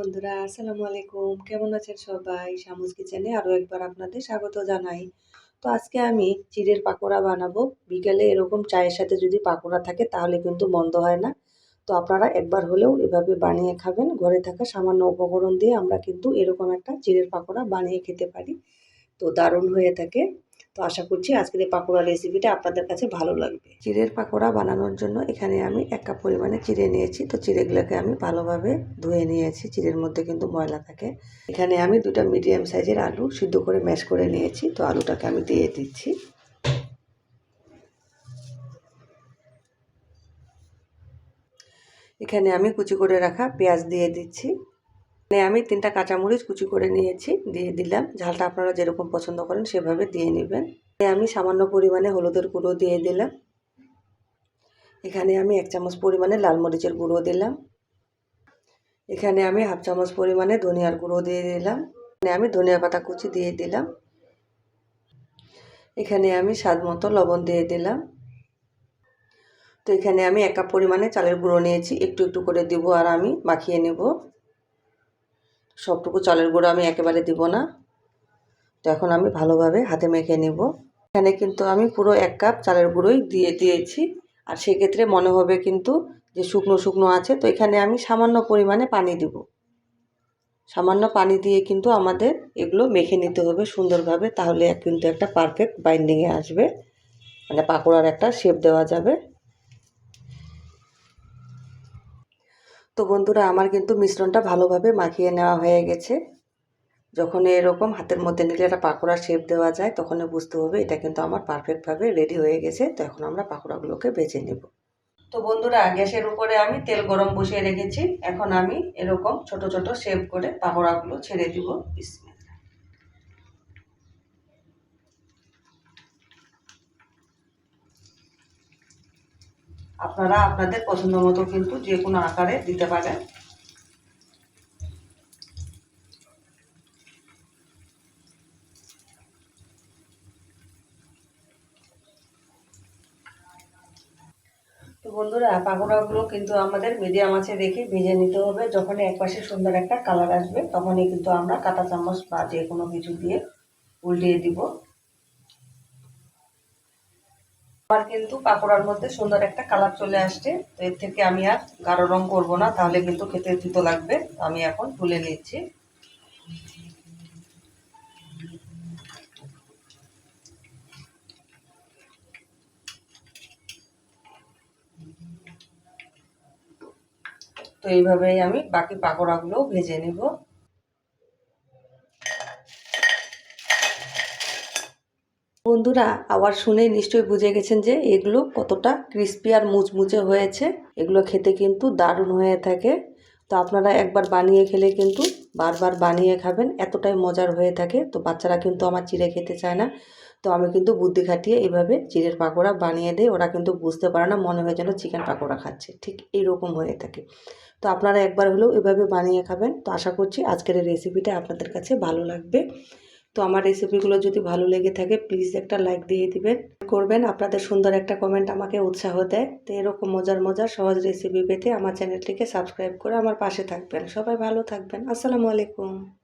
বন্ধুরা, আসসালামু আলাইকুম। কেমন আছেন সবাই? শামুজ কিচেনে আরও একবার আপনাদের স্বাগত জানাই। তো আজকে আমি চিড়ের পাকোড়া বানাবো। বিকেলে এরকম চায়ের সাথে যদি পাকোড়া থাকে, তাহলে কিন্তু মন্দ হয় না। তো আপনারা একবার হলেও এভাবে বানিয়ে খাবেন। ঘরে থাকা সামান্য উপকরণ দিয়ে আমরা কিন্তু এরকম একটা চিড়ের পাকোড়া বানিয়ে খেতে পারি। তো দারুণ হয়ে থাকে। তো আশা করছি আজকের এই পাকোড়া রেসিপিটা আপনাদের কাছে ভালো লাগবে। চিড়ের পাকোড়া বানানোর জন্য এখানে আমি এক কাপ পরিমাণে চিড়ে নিয়েছি। তো চিড়েগুলোকে আমি ভালোভাবে ধুয়ে নিয়েছি। চিড়ের মধ্যে কিন্তু ময়লা থাকে। এখানে আমি দুটা মিডিয়াম সাইজের আলু সিদ্ধ করে ম্যাশ করে নিয়েছি। তো আলুটাকে আমি দিয়ে দিচ্ছি। এখানে আমি কুচি করে রাখা পেঁয়াজ দিয়ে দিচ্ছি। এখানে আমি তিনটা কাঁচামরিচ কুচি করে নিয়েছি, দিয়ে দিলাম। ঝালটা আপনারা যেরকম পছন্দ করেন সেভাবে দিয়ে নেবেন। আমি সামান্য পরিমাণে হলুদের গুঁড়ো দিয়ে দিলাম। এখানে আমি এক চামচ পরিমাণে লাল মরিচের গুঁড়ো দিলাম। এখানে আমি হাফ চামচ পরিমাণে ধনিয়ার গুঁড়ো দিয়ে দিলাম। এখানে আমি ধনিয়া পাতা কুচি দিয়ে দিলাম। এখানে আমি স্বাদ মতো লবণ দিয়ে দিলাম। তো এখানে আমি এক কাপ পরিমাণে চালের গুঁড়ো নিয়েছি। একটু একটু করে দিব আর আমি মাখিয়ে নেব। সবটুকু চালের গুঁড়ো আমি একেবারে দিব না। তো এখন আমি ভালোভাবে হাতে মেখে নেব। এখানে কিন্তু আমি পুরো এক কাপ চালের গুঁড়োই দিয়ে দিয়েছি। আর সেক্ষেত্রে মনে হবে কিন্তু যে শুকনো শুকনো আছে, তো এখানে আমি সামান্য পরিমাণে পানি দেব। সামান্য পানি দিয়ে কিন্তু আমাদের এগুলো মেখে নিতে হবে সুন্দরভাবে, তাহলে কিন্তু একটা পারফেক্ট বাইন্ডিংয়ে আসবে। মানে পাকোড়ার একটা শেপ দেওয়া যাবে। তো বন্ধুরা, আমার কিন্তু মিশ্রণটা ভালোভাবে মাখিয়ে নেওয়া হয়ে গেছে। যখন এরকম হাতের মধ্যে নিলে একটা পাকোড়া শেপ দেওয়া যায় তখনই বুঝতে হবে এটা কিন্তু আমার পারফেক্টভাবে রেডি হয়ে গেছে। তো এখন আমরা পাকোড়াগুলোকে বেছে নেব। তো বন্ধুরা, গ্যাসের উপরে আমি তেল গরম বসিয়ে রেখেছি। এখন আমি এরকম ছোট ছোট শেপ করে পাকোড়াগুলো ছেড়ে দিব। বিসমিল্লাহ। আপনারা আপনাদের পছন্দ মতো কিন্তু যে কোনো আকারে দিতে পারেন। তো বন্ধুরা পাকোড়াগুলো কিন্তু আমাদের মিডিয়াম আছে রেখে ভেজে নিতে হবে। যখন এক পাশে সুন্দর একটা কালার আসবে, তখনই কিন্তু আমরা কাঁটা চামচ বা যে কোনো কিছু দিয়ে উল্টিয়ে দিব। আমার কিন্তু পাকোড়ার মধ্যে সুন্দর একটা কালার চলে আসছে। তো এর থেকে আমি আর গাঢ় রং করব না, তাহলে কিন্তু খেতে তিতো লাগবে। আমি এখন তুলে নিচ্ছি। তো এইভাবেই আমি বাকি পাকোড়াগুলোও ভেজে নেব। বন্ধুরা আবার শুনে নিশ্চয়ই বুঝে গেছেন যে এগুলো কতটা ক্রিস্পি আর মুচমুচে হয়েছে। এগুলো খেতে কিন্তু দারুণ হয়ে থাকে। তো আপনারা একবার বানিয়ে খেলে কিন্তু বারবার বানিয়ে খাবেন, এতটাই মজার হয়ে থাকে। তো বাচ্চারা কিন্তু আমার চিড়ে খেতে চায় না। তো আমি কিন্তু বুদ্ধি খাটিয়ে এইভাবে চিড়ের পাকোড়া বানিয়ে দিই। ওরা কিন্তু বুঝতে পারে না, মনে হয় যেন চিকেন পাকোড়া খাচ্ছে। ঠিক এইরকম হয়ে থাকে। তো আপনারা একবার হলেও এভাবে বানিয়ে খাবেন। তো আশা করছি আজকের এই রেসিপিটা আপনাদের কাছে ভালো লাগবে। তো আমার রেসিপিগুলো যদি ভালো লেগে থাকে প্লিজ একটা লাইক দিয়ে দিবেন। করবেন, আপনাদের সুন্দর একটা কমেন্ট আমাকে উৎসাহ দেয়। তো এরকম মজার মজার সহজ রেসিপি পেতে আমার চ্যানেলটিকে সাবস্ক্রাইব করে আমার পাশে থাকবেন। সবাই ভালো থাকবেন। আসসালামু আলাইকুম।